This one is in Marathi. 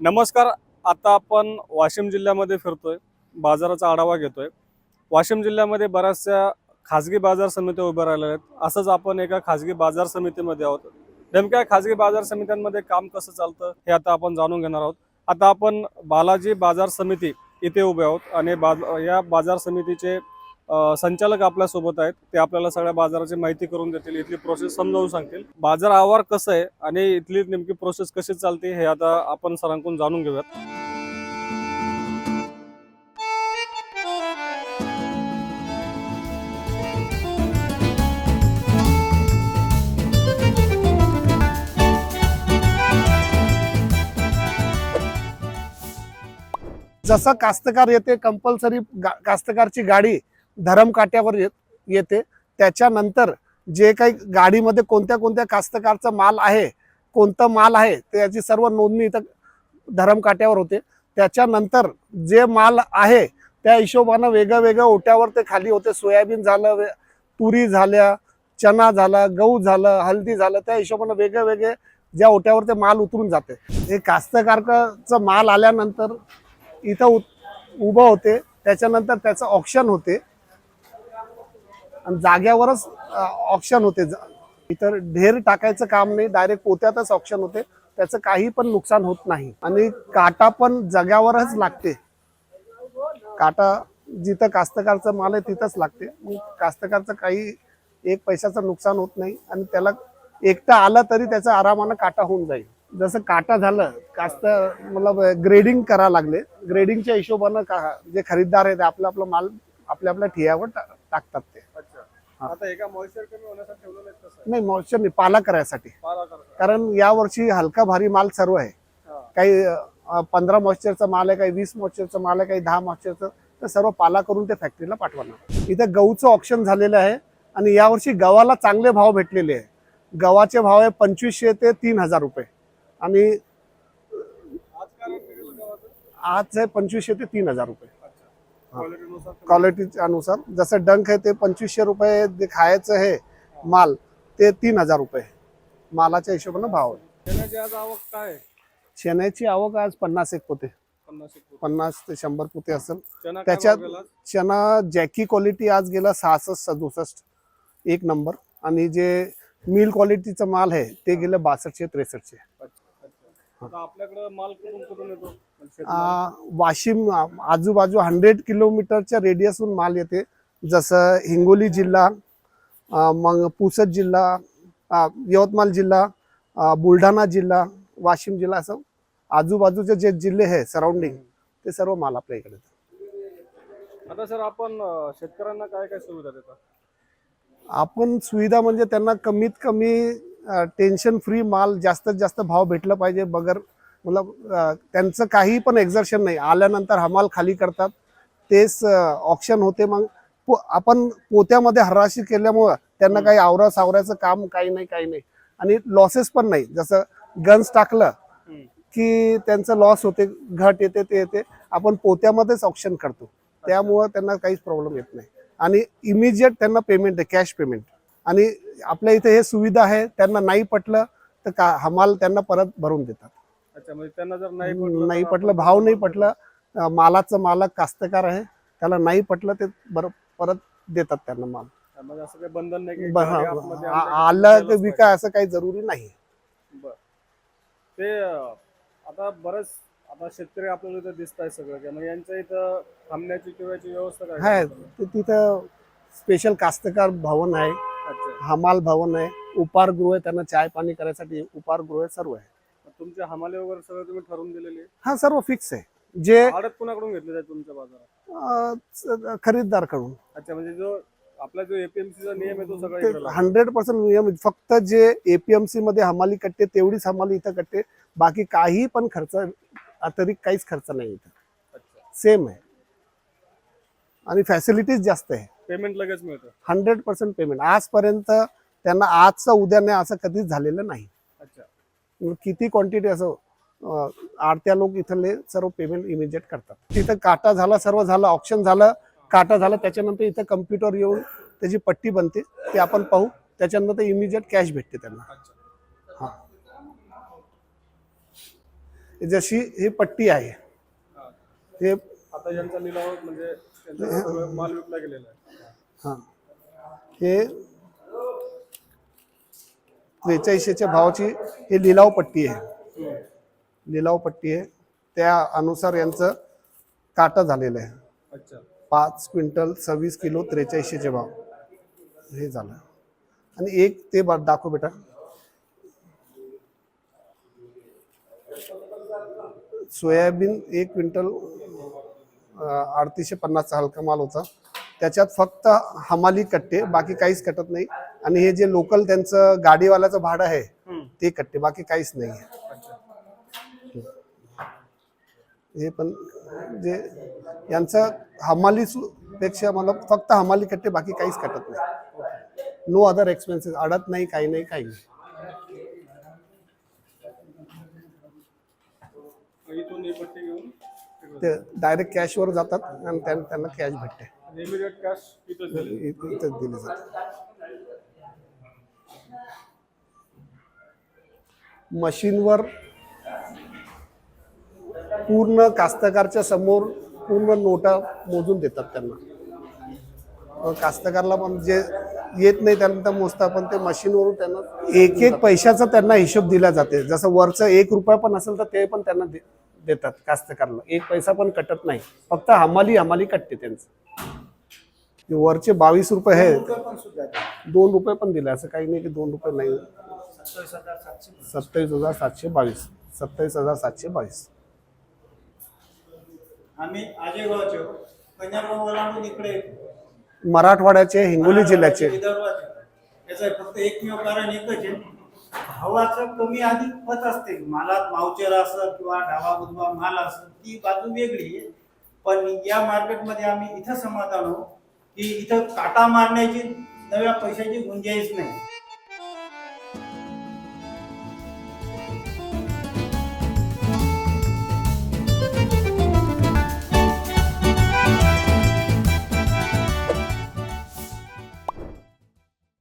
नमस्कार आता आपण वाशिम जिल्ह्यामध्ये फिरतोय बाजाराचा आढावा घेतोय. वाशिम जिल्ह्यामध्ये बऱ्याचशा खाजगी बाजार समित्या उभ्या राहिल्या आहेत. असंच आपण एका खाजगी बाजार समितीमध्ये आहोत. नेमक्या खाजगी बाजार समित्यांमध्ये काम कसं चालतं हे आता आपण जाणून घेणार आहोत. आता आपण बालाजी बाजार समिती इथे उभे आहोत आणि बाज या बाजार समितीचे संचालक आपल्यासोबत आहेत. ते आपल्याला सगळ्या बाजाराची माहिती करून देतील इथली प्रोसेस समजावून सांगतील. बाजार आवार कसं आहे आणि इथली नेमकी प्रोसेस कशी चालते हे आता आपण सरांकडून जाणून घेऊयात. जसं कास्तकार येते कंपल्सरी कास्तकारची गाडी धरमकाट्यावर ये- येते. त्याच्यानंतर जे काही गाडीमध्ये कोणत्या कोणत्या कास्तकारचा माल आहे कोणता माल आहे त्याची सर्व नोंदणी इथं धरमकाट्यावर होते. त्याच्यानंतर जे माल आहे त्या हिशोबानं वेगळं वेगळं ओट्यावर ते खाली होते. सोयाबीन झालं तुरी झाल्या चना झाला गहू झालं हल्दी झालं त्या हिशोबानं वेगळे वेगळे ज्या ओट्यावर ते माल उतरून जाते. हे कास्तकारकाचं माल आल्यानंतर इथं उ- उभं होते. त्याच्यानंतर त्याचं ऑप्शन होते. आणि जाग्यावरच ऑप्शन होते. ज- इतर ढेर टाकायचं काम नाही डायरेक्ट पोत्यातच ऑप्शन होते. त्याचं काही पण नुकसान होत नाही. आणि काटा पण जगावरच लागते. काटा जिथं कास्तकारचं माल आहे तिथंच लागते. मग कास्तकारचं काही एक पैशाचं नुकसान होत नाही आणि त्याला एकटा आला तरी त्याचा आरामानं काटा होऊन जाईल. जसं काटा झालं कास्त मतलब ग्रेडिंग करा लागले. ग्रेडिंगच्या हिशोबानं का जे खरीददार आहेत आपलं आपलं माल आपल्या आपल्या ठियावर टा- टाकतात ते. आता एका मॉइश्चर कमी होण्यासाठी ठेवलेलं आहे कसं नाही मॉइश्चर नाही पाला करायसाठी. पाला करता. कारण यावर्षी हलका भारी माल सर्व आहे. हा. काही पंधरा मॉइश्चरचा माल आहे काही वीस मॉइश्चरचा माल आहे काही दहा मॉइश्चरचं तर सर्व पाला करून ते फॅक्टरीला पाठवणार. इथे गहूचं ऑप्शन झालेलं आहे आणि यावर्षी गव्हाला चांगले भाव भेटलेले आहे. गव्हाचे भाव आहे पंचवीसशे ते तीन हजार रुपये. आणि आज काय rate निघालं गव्हाचं? आज आहे पंचवीसशे ते तीन हजार रुपये अच्छा. Quality नुसार तुम्ही- क्वालिटीच्या अनुसार जसं डंक आहे ते पंचवीसशे रुपये जे खायचं आहे माल ते तीन हजार रुपये मालाच्या हिशोबानं भाव आहे चण्याची आज आवक काय आहे? चण्याची आवक आज पन्नास एक पोते पन्नास एक फूट. पन्नास ते शंभर पोते असेल काय त्याच्यात भाव गेला आज? चना जॅकी क्वालिटी आज गेला सहासष्ट सदुसष्ट एक नंबर आणि जे मिल क्वालिटीचा माल आहे ते गेलं बासष्टशे त्रेसष्टशे अच्छा. आता आपल्याकडे माल कुठून कुठून येतो म्हणजे? आ, वाशिम आ, आजूबाजू हंड्रेड किलोमीटरच्या रेडियसहून माल येते जसं हिंगोली जिल्हा आ, मग पुसद जिल्हा आ, यवतमाळ जिल्हा आ, बुलढाणा जिल्हा वाशिम जिल्हा असं आजूबाजूचे जे जिल्हे आहे सराउंडिंग ते सर्व माल आपल्या इकडे येतात. आता सर आपण अं, शेतकऱ्यांना काय काय सुविधा देतात आपण सुविधा म्हणजे त्यांना कमीत कमी टेन्शन फ्री माल जास्तीत जास्त भाव भेटला पाहिजे. बगर मतलब त्यांचं काही पण एक्झर्शन नाही. आल्यानंतर हमाल खाली करतात. तेच ऑप्शन होते. मग पो- आपण पोत्यामध्ये हराशी केल्यामुळं त्यांना काही आवरा सावरायचं काम काही नाही काही नाही. आणि लॉसेस पण नाही. जसं गन्स टाकलं. की त्यांचं लॉस होते घट येते ते येते. आपण पोत्यामध्येच ऑप्शन करतो. त्यामुळं त्यांना काहीच प्रॉब्लेम येत नाही. आणि इमिजिएट त्यांना पेमेंट आहे कॅश पेमेंट आणि आपल्या इथे हे सुविधा आहे त्यांना नाही पटलं तर का हमाल त्यांना परत भरून देतात. अच्छा म्हणजे त्यांना जर नाही पटलं नाही पटलं भाव नाही पटलं मालाचं मालक कास्तकार आहे त्याला नाही पटलं ते बरं परत देतात त्यांना माल. म्हणजे असं काही बंधन नाही आलं विका असं काही जरुरी नाही. ते आता बरेच आता शेतकरी आपल्याला इथं दिसत आहे सगळं. मग यांच्या इथं थांबण्याची किंवा व्यवस्था काय आहे करतात? ते तिथं स्पेशल कास्तकार भवन आहे. हमाल भवन आहे. उपारगृह आहे त्यांना चाय पाणी करायसाठी उपारगृह आहे सर्व आहे. तुमचे हमाले वगैरे सगळं तुम्ही ठरवून दिलेले हा सर्व फिक्स आहे. जे आडत कुणाकडून घेतले जाते तुमच्या बाजारात? खरीददारकडून अच्छा म्हणजे जो आपला जो एपीएमसी चा नियम आहे तो सगळा. हंड्रेड पर्सेंट नियम. फक्त जे एपीएमसी मध्ये हमाली कट्टे तेवढीच हमाली इथं कट्टे. बाकी काही पण खर्च अतिरिक्त काहीच खर्च नाही इथं. सेम आहे. आणि फॅसिलिटीज जास्त आहे. पेमेंट लगेच मिळतं. Hundred percent payment. आजपर्यंत त्यांना आजचं उद्या नाही असं कधीच झालेलं नाही. अच्छा. किती क्वांटिटी असो आडत्या लोक इथले सर्व पेमेंट इमिजिएट करतात. तिथं काटा झाला सर्व झालं ऑप्शन झालं काटा झाला त्याच्यानंतर इथं कम्प्युटर येऊन त्याची पट्टी बनते ते आपण पाहू त्याच्यानंतर इमिजिएट कॅश भेटते त्यांना. अच्छा. हा. जशी ही पट्टी आहे. हा. आता यांचा लिलाव म्हणजे माल विकला गेलेला आहे. हां. हे त्रेचाळीसशेच्या भावाची हे लिलाव पट्टी आहे. लिलाव पट्टी आहे. त्या अनुसार यांचं काटा झालेलं आहे. पाच क्विंटल सव्वीस किलो त्रेचाळीसशेचे भाव. हे झालं. आणि एक ते बा दाखव बेटा. सोयाबीन एक क्विंटल अडतीसशे पन्नासचा हलका माल होता. त्याच्यात फक्त हमाली कट्टे बाकी काहीच कटत नाही. आणि हे जे लोकल त्यांचं गाडीवाल्याचं भाडं आहे ते कट्टे बाकी काहीच नाही हे पण जे यांचं हमाली पेक्षा मला फक्त हमाली कट्टे बाकी काहीच कटत नाही. नो अदर एक्सपेन्सेस अडत नाही काही नाही काही नाही. ते डायरेक्ट कॅशवर जातात आणि त्यां- त्यांना कॅश भेटते. इमिडिएट कॅश इथंच दिली. इ- इथेच दिले जाते. मशीनवर पूर्ण कास्तकारच्या समोर पूर्ण नोटा मोजून देतात त्यांना. मग कास्तकारला पण जे येत नाही त्यांना मोजता पण ते मशीनवरून त्यांना एक एक पैशाचा त्यांना हिशोब दिला जाते. जसं वरचं एक रुपया पण असेल तर ते पण त्यांना दे- देतात कास्तकारला. एक पैसा पण कटत नाही. फक्त हमाली हमाली कटते त्यांचं. वरचे बावीस रुपये आहे दोन रुपये पण दिले असं काही नाही की दोन रुपये नाही. सत्तावीस हजार सातशे बावीस. सत्तावीस हजार सातशे बावीस. मराठवाड्याचे हिंगोली जिल्ह्याचे. फक्त एकमेव कारण एकच आहे. हवाचं कमी अधिक पत असते. मालात मावचेर असं किंवा डावा बुधवा माल असं ती बाजू वेगळी पण या मार्केटमध्ये आम्ही इथं समाधान आहो की इथं काटा मारण्याची नव्या पैशाची गुंजाईश नाही.